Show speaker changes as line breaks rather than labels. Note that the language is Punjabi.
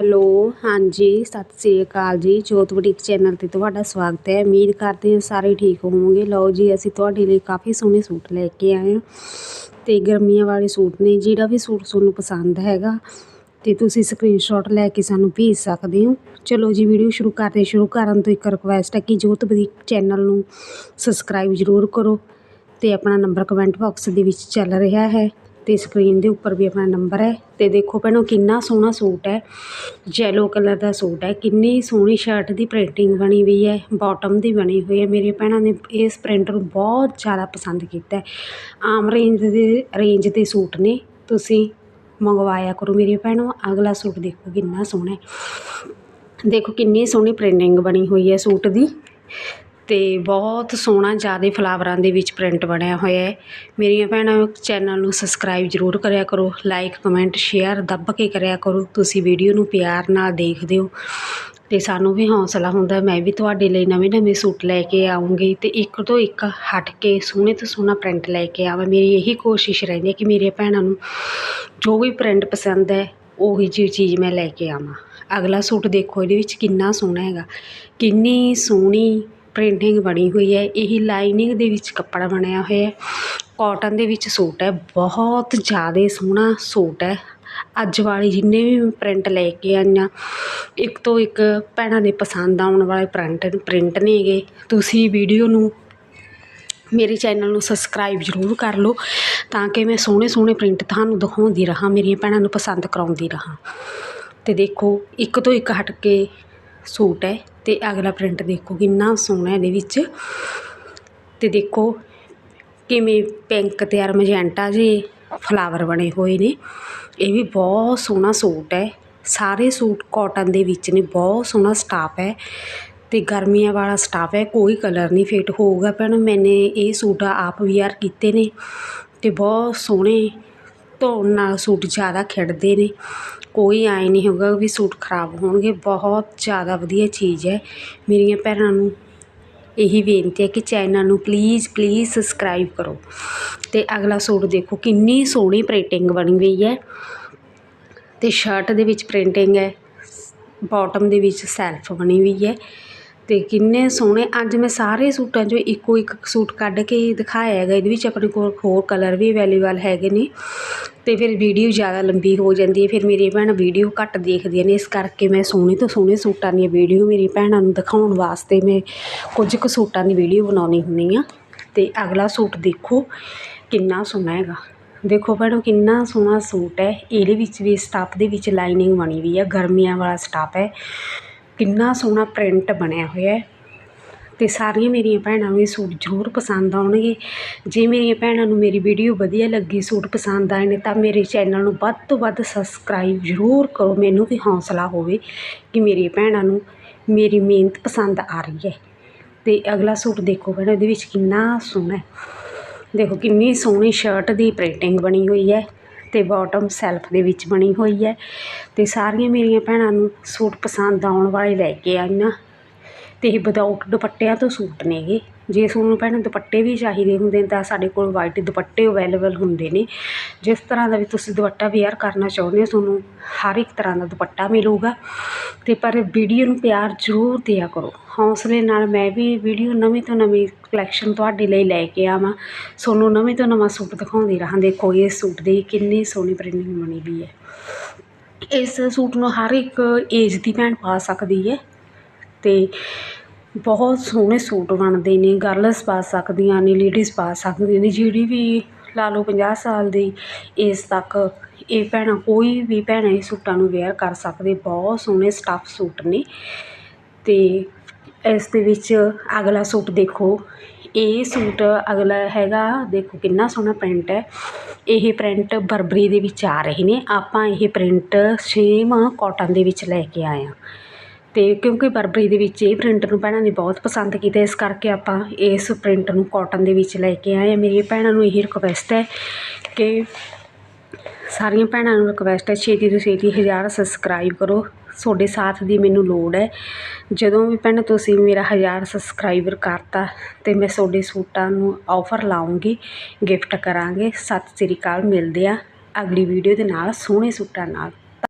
ਹੈਲੋ, ਹਾਂਜੀ, ਸਤਿ ਸ੍ਰੀ ਅਕਾਲ ਜੀ, ਜੋਤ ਬੁਟੀਕ ਚੈਨਲ ਤੇ ਤੁਹਾਡਾ ਸਵਾਗਤ ਹੈ। ਉਮੀਦ ਕਰਦੇ ਹਾਂ ਸਾਰੇ ਠੀਕ ਹੋਵੋਗੇ। ਲਓ ਜੀ, ਅਸੀਂ ਤੁਹਾਡੇ ਲਈ ਕਾਫੀ ਸੋਹਣੇ ਸੂਟ ਲੈ ਕੇ ਆਏ ਹਾਂ ਤੇ ਗਰਮੀਆਂ ਵਾਲੇ ਸੂਟ ਨੇ, ਜਿਹੜਾ ਵੀ ਸੂਟ ਤੁਹਾਨੂੰ ਪਸੰਦ ਹੈਗਾ ਤੇ ਤੁਸੀਂ ਸਕਰੀਨਸ਼ਾਟ ਲੈ ਕੇ ਸਾਨੂੰ ਭੇਜ ਸਕਦੇ ਹੋ। ਚਲੋ ਜੀ, ਵੀਡੀਓ ਸ਼ੁਰੂ ਕਰਦੇ ਸ਼ੁਰੂ ਕਰਨ ਤੋਂ ਇੱਕ ਰਿਕੁਐਸਟ ਹੈ ਕਿ ਜੋਤ ਬੁਟੀਕ ਚੈਨਲ ਨੂੰ ਸਬਸਕ੍ਰਾਈਬ ਜ਼ਰੂਰ ਕਰੋ ਤੇ ਆਪਣਾ ਨੰਬਰ ਕਮੈਂਟ ਬਾਕਸ ਦੇ ਵਿੱਚ ਚੱਲ ਰਿਹਾ ਹੈ। ਅਤੇ ਸਕਰੀਨ ਦੇ ਉੱਪਰ ਵੀ ਆਪਣਾ ਨੰਬਰ ਹੈ ਅਤੇ ਦੇਖੋ ਭੈਣੋ ਕਿੰਨਾ ਸੋਹਣਾ ਸੂਟ ਹੈ। ਯੈਲੋ ਕਲਰ ਦਾ ਸੂਟ ਹੈ। ਕਿੰਨੀ ਸੋਹਣੀ ਸ਼ਰਟ ਦੀ ਪ੍ਰਿੰਟਿੰਗ ਬਣੀ ਹੋਈ ਹੈ। ਬੋਟਮ ਦੀ ਬਣੀ ਹੋਈ ਹੈ। ਮੇਰੀਆਂ ਭੈਣਾਂ ਨੇ ਇਸ ਪ੍ਰਿੰਟ ਨੂੰ ਬਹੁਤ ਜ਼ਿਆਦਾ ਪਸੰਦ ਕੀਤਾ ਆਮ ਰੇਂਜ ਦੇ ਰੇਂਜ ਦੇ ਸੂਟ ਨੇ। ਤੁਸੀਂ ਮੰਗਵਾਇਆ ਕਰੋ ਮੇਰੀਆਂ ਭੈਣੋ। ਅਗਲਾ ਸੂਟ ਦੇਖੋ ਕਿੰਨਾ ਸੋਹਣਾ ਦੇਖੋ ਕਿੰਨੀ ਸੋਹਣੀ ਪ੍ਰਿੰਟਿੰਗ ਬਣੀ ਹੋਈ ਹੈ ਸੂਟ ਦੀ। ਅਤੇ ਬਹੁਤ ਸੋਹਣਾ ਜ਼ਿਆਦਾ ਫਲਾਵਰਾਂ ਦੇ ਵਿੱਚ ਪ੍ਰਿੰਟ ਬਣਿਆ ਹੋਇਆ ਹੈ। ਮੇਰੀਆਂ ਭੈਣਾਂ ਚੈਨਲ ਨੂੰ ਸਬਸਕ੍ਰਾਈਬ ਜ਼ਰੂਰ ਕਰਿਆ ਕਰੋ ਲਾਈਕ ਕਮੈਂਟ ਸ਼ੇਅਰ ਦੱਬ ਕੇ ਕਰਿਆ ਕਰੋ। ਤੁਸੀਂ ਵੀਡੀਓ ਨੂੰ ਪਿਆਰ ਨਾਲ ਦੇਖਦੇ ਹੋ। ਅਤੇ ਸਾਨੂੰ ਵੀ ਹੌਂਸਲਾ ਹੁੰਦਾ, ਮੈਂ ਵੀ ਤੁਹਾਡੇ ਲਈ ਨਵੇਂ ਨਵੇਂ ਸੂਟ ਲੈ ਕੇ ਆਉਂਗੀ ਅਤੇ ਇੱਕ ਤੋਂ ਇੱਕ ਹਟ ਕੇ ਸੋਹਣੇ ਤੋਂ ਸੋਹਣਾ ਪ੍ਰਿੰਟ ਲੈ ਕੇ ਆਵਾਂ। ਮੇਰੀ ਇਹੀ ਕੋਸ਼ਿਸ਼ ਰਹਿੰਦੀ ਹੈ ਕਿ ਮੇਰੀਆਂ ਭੈਣਾਂ ਨੂੰ ਜੋ ਵੀ ਪ੍ਰਿੰਟ ਪਸੰਦ ਹੈ, ਉਹੀ ਜਿਹੀ ਚੀਜ਼ ਮੈਂ ਲੈ ਕੇ ਆਵਾਂ। ਅਗਲਾ ਸੂਟ ਦੇਖੋ ਇਹਦੇ ਵਿੱਚ ਕਿੰਨਾ ਸੋਹਣਾ ਹੈਗਾ। ਕਿੰਨੀ ਸੋਹਣੀ ਪ੍ਰਿੰਟਿੰਗ ਬਣੀ ਹੋਈ ਹੈ, ਇਹ ਲਾਈਨਿੰਗ ਦੇ ਵਿੱਚ ਕੱਪੜਾ ਬਣਿਆ ਹੋਇਆ ਕੋਟਨ ਦੇ ਵਿੱਚ ਸੂਟ ਹੈ, ਬਹੁਤ ਜ਼ਿਆਦਾ ਸੋਹਣਾ ਸੂਟ ਹੈ। ਅੱਜ ਵਾਲੀ ਜਿੰਨੇ ਵੀ ਪ੍ਰਿੰਟ ਲੈ ਕੇ ਆਈਆਂ, ਇੱਕ ਤੋਂ ਇੱਕ ਭੈਣਾਂ ਦੇ ਪਸੰਦ ਆਉਣ ਵਾਲੇ ਪ੍ਰਿੰਟ ਪ੍ਰਿੰਟ ਨੇਗੇ ਤੁਸੀਂ ਵੀਡੀਓ ਨੂੰ, ਮੇਰੇ ਚੈਨਲ ਨੂੰ ਸਬਸਕ੍ਰਾਈਬ ਜ਼ਰੂਰ ਕਰ ਲਓ, ਤਾਂ ਕਿ ਮੈਂ ਸੋਹਣੇ ਸੋਹਣੇ ਪ੍ਰਿੰਟ ਤੁਹਾਨੂੰ ਦਿਖਾਉਂਦੀ ਰਹਾਂ, ਮੇਰੀਆਂ ਭੈਣਾਂ ਨੂੰ ਪਸੰਦ ਕਰਾਉਂਦੀ ਰਹਾਂ। ਅਤੇ ਦੇਖੋ, ਇੱਕ ਤੋਂ ਇੱਕ ਹਟ ਕੇ ਸੂਟ ਹੈ। ਅਤੇ ਅਗਲਾ ਪ੍ਰਿੰਟ ਦੇਖੋ ਕਿੰਨਾ ਸੋਹਣਾ ਇਹਦੇ ਵਿੱਚ। ਅਤੇ ਦੇਖੋ ਕਿਵੇਂ ਪਿੰਕ ਅਤੇ ਅਰ ਮੈਜੈਂਟਾ ਜੇ ਫਲਾਵਰ ਬਣੇ ਹੋਏ ਨੇ। ਇਹ ਵੀ ਬਹੁਤ ਸੋਹਣਾ ਸੂਟ ਹੈ। ਸਾਰੇ ਸੂਟ ਕੋਟਨ ਦੇ ਵਿੱਚ ਨੇ, ਬਹੁਤ ਸੋਹਣਾ ਸਟਾਫ ਹੈ। ਅਤੇ ਗਰਮੀਆਂ ਵਾਲਾ ਸਟਾਫ ਹੈ, ਕੋਈ ਕਲਰ ਨਹੀਂ ਫੇਟ ਹੋਊਗਾ। ਭੈਣ ਮੈਨੇ ਇਹ ਸੂਟ ਆਪ ਵੀਅਰ ਕੀਤੇ ਨੇ ਅਤੇ ਬਹੁਤ ਸੋਹਣੇ ਧੋਣ ਨਾਲ ਸੂਟ ਜ਼ਿਆਦਾ ਖਿੜਦੇ ਨੇ। ਕੋਈ ਐਂ ਨਹੀਂ ਹੋਗਾ ਵੀ ਸੂਟ ਖਰਾਬ ਹੋਣਗੇ। ਬਹੁਤ ਜ਼ਿਆਦਾ ਵਧੀਆ ਚੀਜ਼ ਹੈ। ਮੇਰੀਆਂ ਭੈਣਾਂ ਨੂੰ ਇਹੀ ਬੇਨਤੀ ਹੈ ਕਿ ਚੈਨਲ ਨੂੰ ਪਲੀਜ਼ ਪਲੀਜ਼ ਸਬਸਕ੍ਰਾਈਬ ਕਰੋ। ਅਤੇ ਅਗਲਾ ਸੂਟ ਦੇਖੋ, ਕਿੰਨੀ ਸੋਹਣੀ ਪ੍ਰਿੰਟਿੰਗ ਬਣੀ ਹੋਈ ਹੈ। ਅਤੇ ਸ਼ਰਟ ਦੇ ਵਿੱਚ ਪ੍ਰਿੰਟਿੰਗ ਹੈ। ਬੋਟਮ ਦੇ ਵਿੱਚ ਸੈਲਫ ਬਣੀ ਹੋਈ ਹੈ। ਅਤੇ ਕਿੰਨੇ ਸੋਹਣੇ, ਅੱਜ ਮੈਂ ਸਾਰੇ ਸੂਟਾਂ 'ਚੋਂ ਇੱਕੋ ਇੱਕ ਸੂਟ ਕੱਢ ਕੇ ਦਿਖਾਇਆ ਹੈਗਾ, ਇਹਦੇ ਵਿੱਚ ਆਪਣੇ ਕੋਲ ਹੋਰ ਕਲਰ ਵੀ ਅਵੇਲੇਬਲ ਹੈਗੇ ਨੇ। ਅਤੇ ਫਿਰ ਵੀਡੀਓ ਜ਼ਿਆਦਾ ਲੰਬੀ ਹੋ ਜਾਂਦੀ ਹੈ, ਫਿਰ ਮੇਰੀਆਂ ਭੈਣ ਵੀਡੀਓ ਘੱਟ ਦੇਖਦੀਆਂ ਨੇ, ਇਸ ਕਰਕੇ ਮੈਂ ਸੋਹਣੇ ਤੋਂ ਸੋਹਣੇ ਸੂਟਾਂ ਦੀਆਂ ਵੀਡੀਓ ਮੇਰੀ ਭੈਣਾਂ ਨੂੰ ਦਿਖਾਉਣ ਵਾਸਤੇ ਮੈਂ ਕੁਝ ਕੁ ਸੂਟਾਂ ਦੀ ਵੀਡੀਓ ਬਣਾਉਣੀ ਹੁੰਦੀ ਆ ਅਤੇ ਅਗਲਾ ਸੂਟ ਦੇਖੋ, ਕਿੰਨਾ ਸੋਹਣਾ ਹੈਗਾ। ਦੇਖੋ ਭੈਣੋ, ਕਿੰਨਾ ਸੋਹਣਾ ਸੂਟ ਹੈ, ਇਹਦੇ ਵਿੱਚ ਵੀ ਸਟਾਫ ਦੇ ਵਿੱਚ ਲਾਈਨਿੰਗ ਬਣੀ ਹੋਈ ਹੈ, ਗਰਮੀਆਂ ਵਾਲਾ ਸਟਾਫ ਹੈ। ਕਿੰਨਾ ਸੋਹਣਾ ਪ੍ਰਿੰਟ ਬਣਿਆ ਹੋਇਆ ਅਤੇ ਸਾਰੀਆਂ ਮੇਰੀਆਂ ਭੈਣਾਂ ਨੂੰ ਇਹ ਸੂਟ ਜ਼ਰੂਰ ਪਸੰਦ ਆਉਣਗੇ। ਜੇ ਮੇਰੀਆਂ ਭੈਣਾਂ ਨੂੰ ਮੇਰੀ ਵੀਡੀਓ ਵਧੀਆ ਲੱਗੀ, ਸੂਟ ਪਸੰਦ ਆਏ ਨੇ, ਤਾਂ ਮੇਰੇ ਚੈਨਲ ਨੂੰ ਵੱਧ ਤੋਂ ਵੱਧ ਸਬਸਕ੍ਰਾਈਬ ਜ਼ਰੂਰ ਕਰੋ। ਮੈਨੂੰ ਵੀ ਹੌਸਲਾ ਹੋਵੇ ਕਿ ਮੇਰੀ ਭੈਣਾਂ ਨੂੰ ਮੇਰੀ ਮਿਹਨਤ ਪਸੰਦ ਆ ਰਹੀ ਹੈ। ਅਤੇ ਅਗਲਾ ਸੂਟ ਦੇਖੋ ਭੈਣੋ, ਇਹਦੇ ਵਿੱਚ ਕਿੰਨਾ ਸੋਹਣਾ ਦੇਖੋ, ਕਿੰਨੀ ਸੋਹਣੀ ਸ਼ਰਟ ਦੀ ਪ੍ਰਿੰਟਿੰਗ ਬਣੀ ਹੋਈ ਹੈ। ਤੇ ਬਾਟਮ ਸੈਲਫ ਦੇ ਵਿੱਚ ਬਣੀ ਹੋਈ ਹੈ। ਤੇ ਸਾਰੀਆਂ ਮੇਰੀਆਂ ਭੈਣਾਂ ਨੂੰ ਸੂਟ ਪਸੰਦ ਆਉਣ ਵਾਲੇ ਲੈ ਕੇ ਆਈਆਂ ਅਤੇ ਇਹ ਵਿਦਾਊਟ ਦੁਪੱਟਿਆਂ ਤੋਂ ਸੂਟ ਨੇਗੇ ਜੇ ਤੁਹਾਨੂੰ ਭੈਣ ਦੁਪੱਟੇ ਵੀ ਚਾਹੀਦੇ ਹੁੰਦੇ ਤਾਂ ਸਾਡੇ ਕੋਲ ਵਾਈਟ ਦੁਪੱਟੇ ਅਵੇਲੇਬਲ ਹੁੰਦੇ ਨੇ। ਜਿਸ ਤਰ੍ਹਾਂ ਦਾ ਵੀ ਤੁਸੀਂ ਦੁਪੱਟਾ ਵੇਅਰ ਕਰਨਾ ਚਾਹੁੰਦੇ ਹੋ, ਤੁਹਾਨੂੰ ਹਰ ਇੱਕ ਤਰ੍ਹਾਂ ਦਾ ਦੁਪੱਟਾ ਮਿਲੂਗਾ। ਅਤੇ ਪਰ ਵੀਡੀਓ ਨੂੰ ਪਿਆਰ ਜ਼ਰੂਰ ਦਿਆ ਕਰੋ। ਹੌਸਲੇ ਨਾਲ ਮੈਂ ਵੀ ਵੀਡੀਓ ਨਵੀਂ ਤੋਂ ਨਵੀਂ ਕਲੈਕਸ਼ਨ ਤੁਹਾਡੇ ਲਈ ਲੈ ਕੇ ਆਵਾਂ। ਤੁਹਾਨੂੰ ਨਵੇਂ ਤੋਂ ਨਵਾਂ ਸੂਟ ਦਿਖਾਉਂਦੀ ਰਹਾਂ। ਦੇਖੋ, ਇਹ ਸੂਟ ਦੀ ਕਿੰਨੀ ਸੋਹਣੀ ਪ੍ਰਿੰਟਿੰਗ ਬਣੀ ਵੀ ਹੈ। ਇਸ ਸੂਟ ਨੂੰ ਹਰ ਇੱਕ ਏਜ ਦੀ ਭੈਣ ਪਾ ਸਕਦੀ ਹੈ। ਅਤੇ ਬਹੁਤ ਸੋਹਣੇ ਸੂਟ ਬਣਦੇ ਨੇ ਗਰਲਸ ਪਾ ਸਕਦੀਆਂ ਨੇ ਲੇਡੀਜ਼ ਪਾ ਸਕਦੀਆਂ ਨੇ, ਜਿਹੜੀ ਵੀ ਲਾ ਲਓ ਪੰਜਾਹ ਸਾਲ ਦੀ ਏਜ ਤੱਕ ਇਹ ਭੈਣਾਂ ਕੋਈ ਵੀ ਭੈਣਾਂ ਇਹ ਸੂਟਾਂ ਨੂੰ ਵੇਅਰ ਕਰ ਸਕਦੇ, ਬਹੁਤ ਸੋਹਣੇ ਸਟੱਫ ਸੂਟ ਨੇ। ਅਤੇ ਇਸ ਦੇ ਵਿੱਚ ਅਗਲਾ ਸੂਟ ਦੇਖੋ, ਇਹ ਸੂਟ ਅਗਲਾ ਹੈਗਾ, ਦੇਖੋ ਕਿੰਨਾ ਸੋਹਣਾ ਪ੍ਰਿੰਟ ਹੈ। ਇਹ ਪ੍ਰਿੰਟ ਬਰਬਰੀ ਦੇ ਵਿੱਚ ਆ ਰਹੇ ਨੇ, ਆਪਾਂ ਇਹ ਪ੍ਰਿੰਟ ਸੇਮ ਕਾਟਨ ਦੇ ਵਿੱਚ ਲੈ ਕੇ ਆਏ ਹਾਂ। ਅਤੇ ਕਿਉਂਕਿ ਬਰਬਰੀ ਦੇ ਵਿੱਚ ਇਹ ਪ੍ਰਿੰਟ ਨੂੰ ਭੈਣਾਂ ਨੇ ਬਹੁਤ ਪਸੰਦ ਕੀਤਾ, ਇਸ ਕਰਕੇ ਆਪਾਂ ਇਸ ਪ੍ਰਿੰਟ ਨੂੰ ਕੋਟਨ ਦੇ ਵਿੱਚ ਲੈ ਕੇ ਆਏ ਹਾਂ। ਮੇਰੀ ਭੈਣਾਂ ਨੂੰ ਇਹ ਰਿਕੁਐਸਟ ਹੈ ਕਿ ਸਾਰੀਆਂ ਭੈਣਾਂ ਨੂੰ ਰਿਕੁਐਸਟ ਹੈ, ਛੇਤੀ ਤੋਂ ਛੇਤੀ ਹਜ਼ਾਰ ਸਬਸਕ੍ਰਾਈਬ ਕਰੋ। ਤੁਹਾਡੇ ਸਾਥ ਦੀ ਮੈਨੂੰ ਲੋੜ ਹੈ। ਜਦੋਂ ਵੀ ਭੈਣ ਤੁਸੀਂ ਮੇਰਾ ਹਜ਼ਾਰ ਸਬਸਕ੍ਰਾਈਬਰ ਕਰਤਾ ਤੇ ਮੈਂ ਤੁਹਾਡੇ ਸੂਟਾਂ ਨੂੰ ਆਫਰ ਲਾਉਂਗੀ ਗਿਫਟ ਕਰਾਂਗੇ। ਸਤਿ ਸ੍ਰੀ ਅਕਾਲ, ਮਿਲਦੇ ਆ ਅਗਲੀ ਵੀਡੀਓ ਦੇ ਨਾਲ, ਸੋਹਣੇ ਸੂਟਾਂ ਨਾਲ।